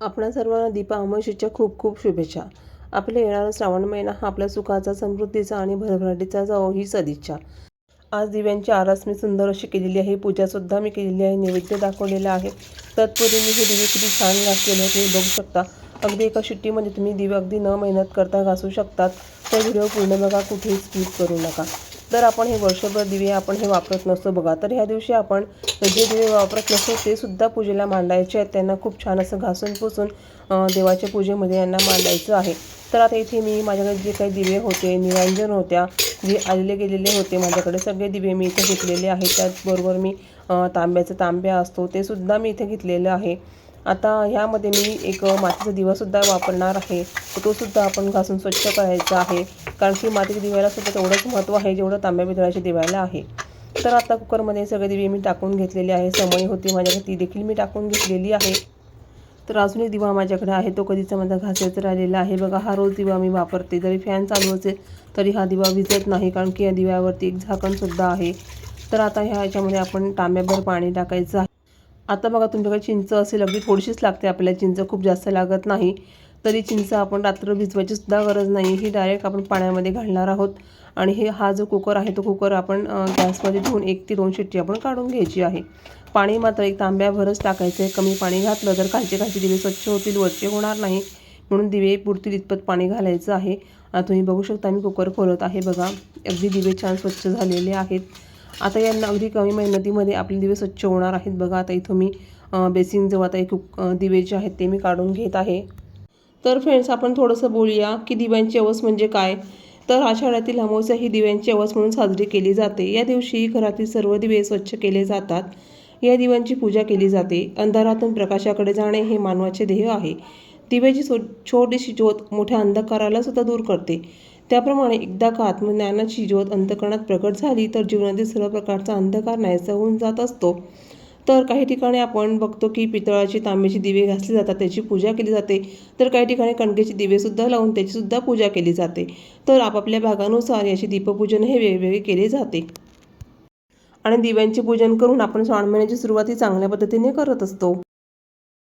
आपणा सर्वांना दीपा अमावशीच्या खूप खूप शुभेच्छा. आपल्या येणारा श्रावण महिना हा आपल्या सुखाचा समृद्धीचा आणि भरभराटीचा जावो ही सदिच्छा आज दिव्यांची आरास मी सुंदर अशी केलेली आहे पूजासुद्धा मी केलेली आहे नैवेद्य दाखवलेला आहे. तत्पूर्वी मी हे दिवे किती छान घासलेले आहेत तुम्ही बघू शकता. अगदी एका शिट्टीमध्ये तुम्ही दिवे अगदी न मेहनत करता घासू शकतात. तर व्हिडिओ पूर्ण बघा कुठेही स्किप करू नका. तर आपण हे वर्षभर दिवे आपण हे वापरत नसतो बघा. तर ह्या दिवशी आपण जे दिवे वापरत नसतो ते सुद्धा पूजेला मांडायचे आहेत. त्यांना खूप छान असं घासून पुसून देवाच्या पूजेमध्ये यांना मांडायचं आहे. तर आता इथे मी माझ्याकडे जे काही दिवे होते निरांजन होत्या जे आलेले गेलेले होते माझ्याकडे सगळे दिवे मी इथे घेतलेले आहेत. त्याचबरोबर मी तांब्याचं तांब्या असतो ते सुद्धा मी इथे घेतलेलं आहे. आता ह्यामध्ये मी एक मातीचा दिवासुद्धा वापरणार आहे. तोसुद्धा आपण घासून स्वच्छ करायचा आहे. कारण की मातीच्या दिव्याला सुद्धा तेवढंच महत्त्व आहे जेवढं तांब्या पितळाच्या दिव्याला आहे. तर आता कुकरमध्ये सगळे दिवे मी टाकून घेतलेले आहे. समय होती माझ्याकडे ती देखील मी टाकून घेतलेली आहे. तर अजून एक दिवा माझ्याकडे आहे तो कधीचा माझा घासायचा राहिलेला आहे. बघा हा रोज दिवा मी वापरते. जरी फॅन चालू असेल तरी हा दिवा विजत नाही कारण की या दिव्यावरती एक झाकणसुद्धा आहे. तर आता ह्या ह्याच्यामध्ये आपण तांब्याभर पाणी टाकायचं आहे. आता बघा तुमच्याकडे चिंच असेल अगदी थोडीशीच लागते आपल्याला. चिंच खूप जास्त लागत नाही. तरी चिंच आपण रात्र भिजवायची सुद्धा गरज नाही. ही डायरेक्ट आपण पाण्यामध्ये घालणार आहोत. आणि हे हा जो कुकर आहे तो कुकर आपण गॅसमध्ये धुवून एक ते दोन शिट्टी आपण काढून घ्यायची आहे. पाणी मात्र एक तांब्याभरच टाकायचं आहे. कमी पाणी घातलं तर खालचे खालचे दिवे स्वच्छ होतील वरचे होणार नाही. म्हणून दिवे पुरतील इतपत पाणी घालायचं आहे. तुम्ही बघू शकता मी कुकर खोलत आहे. बघा अगदी दिवे छान स्वच्छ झालेले आहेत. आता यांना अगदी कमी मेहनतीमध्ये आपले दिवे स्वच्छ होणार आहेत. बघा आता इथं मी बेसिनजवळ आता एक कुक दिवे जे आहेत ते मी काढून घेत आहे. तर फ्रेंड्स आपण थोडंसं बोलूया की दिव्यांची अवस म्हणजे काय? तर आषाढातील अमावस्या ही दिव्यांची अवस म्हणून साजरी केली जाते. या दिवशी घरातील सर्व दिवे स्वच्छ केले जातात. या दिव्यांची पूजा केली जाते. अंधारातून प्रकाशाकडे जाणे हे मानवाचे ध्येय आहे. दिव्याची सो छोटीशी ज्योत मोठ्या अंधकाराला सुद्धा दूर करते. त्याप्रमाणे एकदा का आत्मज्ञानाची ज्योत अंतकरणात प्रकट झाली तर जीवनातील सर्व प्रकारचा अंधकार नाहीसा होऊन जात असतो. तर काही ठिकाणी आपण बघतो की पितळाची तांब्याची दिवे घासली जातात त्याची पूजा केली जाते. तर काही ठिकाणी कणकेची दिवेसुद्धा लावून त्याचीसुद्धा पूजा केली जाते. तर आपापल्या भागानुसार याचे दीपपूजन हे वेगवेगळे केले जाते. आणि दिव्यांचे पूजन करून आपण श्रावण महिन्याची सुरुवात ही चांगल्या पद्धतीने करत असतो.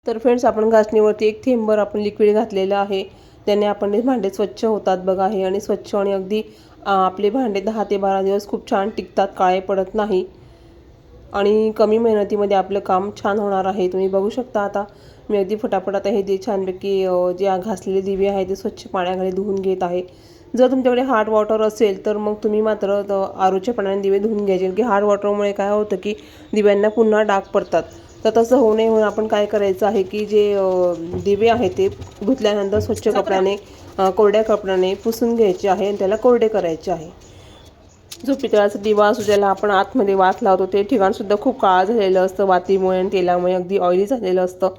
तर फ्रेंड्स आपण घासणीवरती एक थेंबर आपण लिक्विड घातलेलं आहे. त्याने आपण भांडे स्वच्छ होतात बघा हे. आणि स्वच्छ आणि अगदी आपले भांडे दहा ते बारा दिवस खूप छान टिकतात काळे पडत नाही. आणि कमी मेहनतीमध्ये आपलं काम छान होणार आहे. तुम्ही बघू शकता आता. मी अगदी फटाफट आता हे जे छानपैकी जे घासलेले दिवे आहे ते स्वच्छ पाण्याखाली धुवून घेत आहे. जर तुमच्याकडे हार्ड वॉटर असेल तर मग तुम्ही मात्र आरोच्या पाण्याने दिवे धुवून घ्यायचे. की हार्ड वॉटरमुळे काय होतं की दिव्यांना पुन्हा डाग पडतात. तर तसं होऊ नये म्हणून आपण काय करायचं आहे की जे दिवे आहे ते धुतल्यानंतर स्वच्छ कपड्याने कोरड्या कपड्याने पुसून घ्यायचे आहे आणि त्याला कोरडे करायचे आहे. जो पितळाचा दिवा असतो ज्याला आपण आतमध्ये वात लावतो ते ठिकाणसुद्धा खूप काळं झालेलं असतं. वातीमुळे आणि तेलामुळे अगदी ऑइली झालेलं असतं.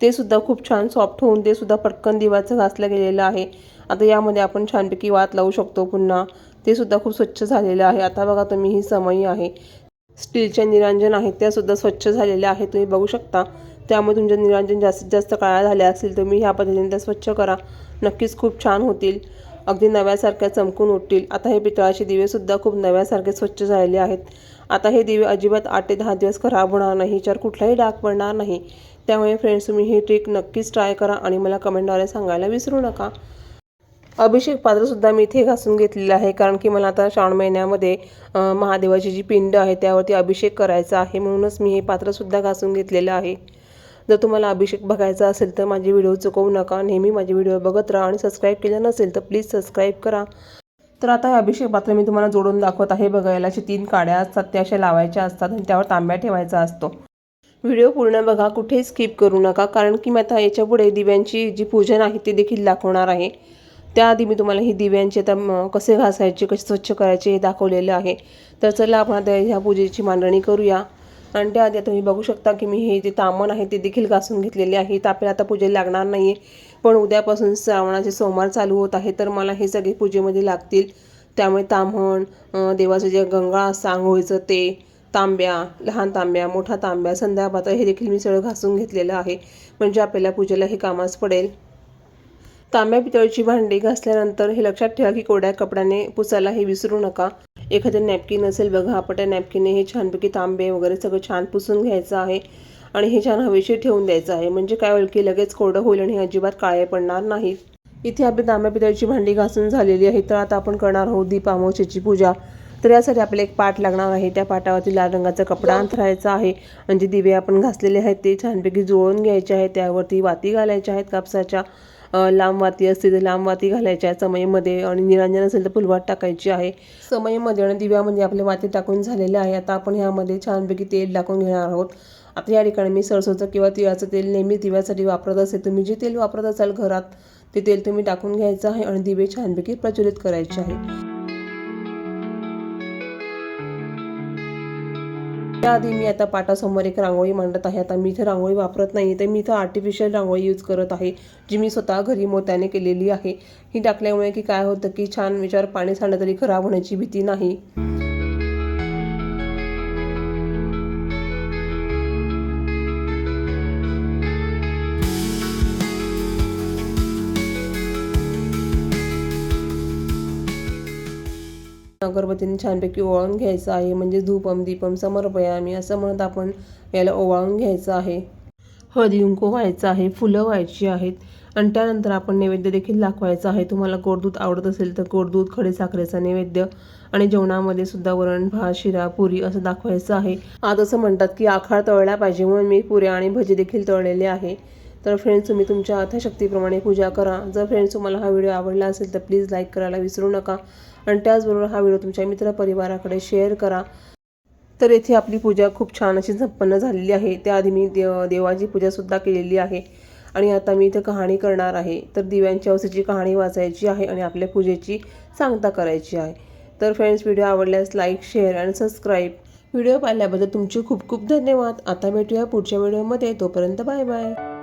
ते सुद्धा खूप छान सॉफ्ट होऊन ते सुद्धा पटकन दिवाचं घासलं गेलेलं आहे. आता यामध्ये आपण छानपैकी वात लावू शकतो पुन्हा. ते सुद्धा खूप स्वच्छ झालेलं आहे. आता बघा तुम्ही ही समयी आहे. स्टीलच्या निरांजन आहेत त्यासुद्धा स्वच्छ झालेल्या आहेत तुम्ही बघू शकता. त्यामुळे तुमच्या निरांजन जास्तीत जास्त काळ्या झाल्या असतील तुम्ही ह्या पद्धतीने त्या स्वच्छ करा. नक्कीच खूप छान होतील. अगदी नव्यासारख्या चमकून उठतील. आता हे पितळाचे दिवेसुद्धा खूप नव्यासारखे स्वच्छ झालेले आहेत. आता हे दिवे अजिबात आठ ते दहा दिवस खराब होणार नाही याच्यावर कुठलाही डाग पडणार नाही. त्यामुळे फ्रेंड्स तुम्ही ही ट्रिक नक्कीच ट्राय करा आणि मला कमेंटद्वारे सांगायला विसरू नका. अभिषेक पात्रसुद्धा मी इथे घासून घेतलेलं आहे कारण की मला आता श्रावण महिन्यामध्ये महादेवाची जी पिंड आहे त्यावरती अभिषेक करायचा आहे म्हणूनच मी हे पात्रसुद्धा घासून घेतलेलं आहे. जर तुम्हाला अभिषेक बघायचा असेल तर माझे व्हिडिओ चुकवू नका नेहमी माझे व्हिडिओ बघत राहा आणि सबस्क्राईब केलं नसेल तर प्लीज सबस्क्राईब करा. तर आता हे अभिषेक पात्र मी तुम्हाला जोडून दाखवत आहे बघायला अशा तीन काड्या असतात त्या अशा लावायच्या असतात आणि त्यावर तांब्या ठेवायचा असतो. व्हिडिओ पूर्ण बघा कुठेही स्किप करू नका कारण की मी आता याच्यापुढे दिव्यांची जी पूजन आहे ते देखील दाखवणार आहे. त्याआधी मी तुम्हाला ही दिव्यांचे आता कसे घासायचे कसे स्वच्छ करायचे हे दाखवलेलं आहे. तर चला आपण आता ह्या पूजेची मांडणी करूया. आणि त्याआधी तुम्ही बघू शकता की मी हे जे तामण आहे ते देखील घासून घेतलेले आहे. तापेला आपल्याला आता पूजेला लागणार नाही आहे पण उद्यापासून श्रावणाचे सोमवार चालू होत आहे. तर मला हे सगळे पूजेमध्ये लागतील. त्यामुळे ताम्हण देवाचं जे गंगा असतं आंघोळीचं ते तांब्या लहान तांब्या मोठा तांब्या संध्यापात्र हे देखील मी सगळं घासून घेतलेलं आहे. म्हणजे आपल्याला पूजेला हे कामास पडेल. तांब्या पितळची भांडी घासल्यानंतर हे लक्षात ठेवा की कोड्या कपड्याने पुसायला हे विसरू नका. एखादं नॅपकिन असेल बघा आपण त्या नॅपकिनने हे छानपैकी तांबे वगैरे सगळं छान पुसून घ्यायचं आहे आणि हे छान हवेशीर ठेवून द्यायचं आहे. म्हणजे काय होईल की लगेच कोरडं होईल आणि हे अजिबात काळे पडणार नाहीत इथे आपली तांब्या पितळची भांडी घासून झालेली आहे. तर आता आपण करणार आहोत दीप पूजा. तर यासाठी आपल्याला एक पाट लागणार आहे. त्या पाटावरती लाल रंगाचा कपडा अंथरायचा आहे. म्हणजे दिवे आपण घासलेले आहेत ते छानपैकी जुळवून घ्यायचे आहेत. त्यावरती वाती घालायच्या आहेत कापसाच्या. लांब वाती असतील तर लांब वाती घालायच्या समयमध्ये आणि निरांजन असेल तर फुलवाट टाकायची आहे. समयमध्ये आणि दिव्यामध्ये म्हणजे आपले वाती टाकून झालेले आहे. आता आपण ह्यामध्ये छानपैकी तेल टाकून घेणार आहोत. आता या ठिकाणी मी सरसोचं किंवा तिळाचं तेल नेहमी दिव्यासाठी वापरत असेल तुम्ही जे तेल वापरत असाल घरात ते तेल तुम्ही टाकून घ्यायचं आहे आणि दिवे छानपैकी प्रज्वलित करायचे आहे त्याआधी मी आता पाटासमोर एक रांगोळी मांडत आहे. आता मी इथे रांगोळी वापरत नाही तर मी इथं आर्टिफिशियल रांगोळी यूज करत आहे जी मी स्वतः घरी मोत्याने केलेली आहे. ही टाकल्यामुळे की काय होतं की छान विचार पाणी सांडलं तरी खराब होण्याची भीती नाही. अगरबत्तीने छानपैकी ओवाळून घ्यायचं आहे. म्हणजे धूपम दीपम समर्पयामी असं म्हणत आपण याला ओवाळून घ्यायचं आहे. हळदी कुंकू व्हायचं आहे. फुलं व्हायची आहेत. आणि त्यानंतर आपण नैवेद्य देखील दाखवायचा आहे. तुम्हाला गोडदूध आवडत असेल तर गोडदूध खडेसाखरेचा नैवेद्य आणि जेवणामध्ये सुद्धा वरण भात शिरा पुरी असं दाखवायचं आहे. आज असं म्हणतात की आखाड तळला पाहिजे म्हणून मी पुऱ्या आणि भजी देखील तळलेले आहे. तर फ्रेंड्स तुम्ही तुमच्या अथशक्तीप्रमाणे पूजा करा. जर फ्रेंड्स तुम्हाला हा व्हिडिओ आवडला असेल तर प्लीज लाईक करायला विसरू नका. आणि त्याचबरोबर हा व्हिडिओ तुमच्या मित्रपरिवाराकडे शेअर करा. तर येथे आपली पूजा खूप छान अशी संपन्न झालेली आहे. त्याआधी मी देव देवाची पूजासुद्धा केलेली आहे. आणि आता मी इथं कहाणी करणार आहे. तर दिव्यांच्या अवसेची कहाणी वाचायची आहे आणि आपल्या पूजेची सांगता करायची आहे. तर फ्रेंड्स व्हिडिओ आवडल्यास लाईक शेअर आणि सबस्क्राईब. व्हिडिओ पाहिल्याबद्दल तुमचे खूप खूप धन्यवाद. आता भेटूया पुढच्या व्हिडिओमध्ये. तोपर्यंत बाय बाय.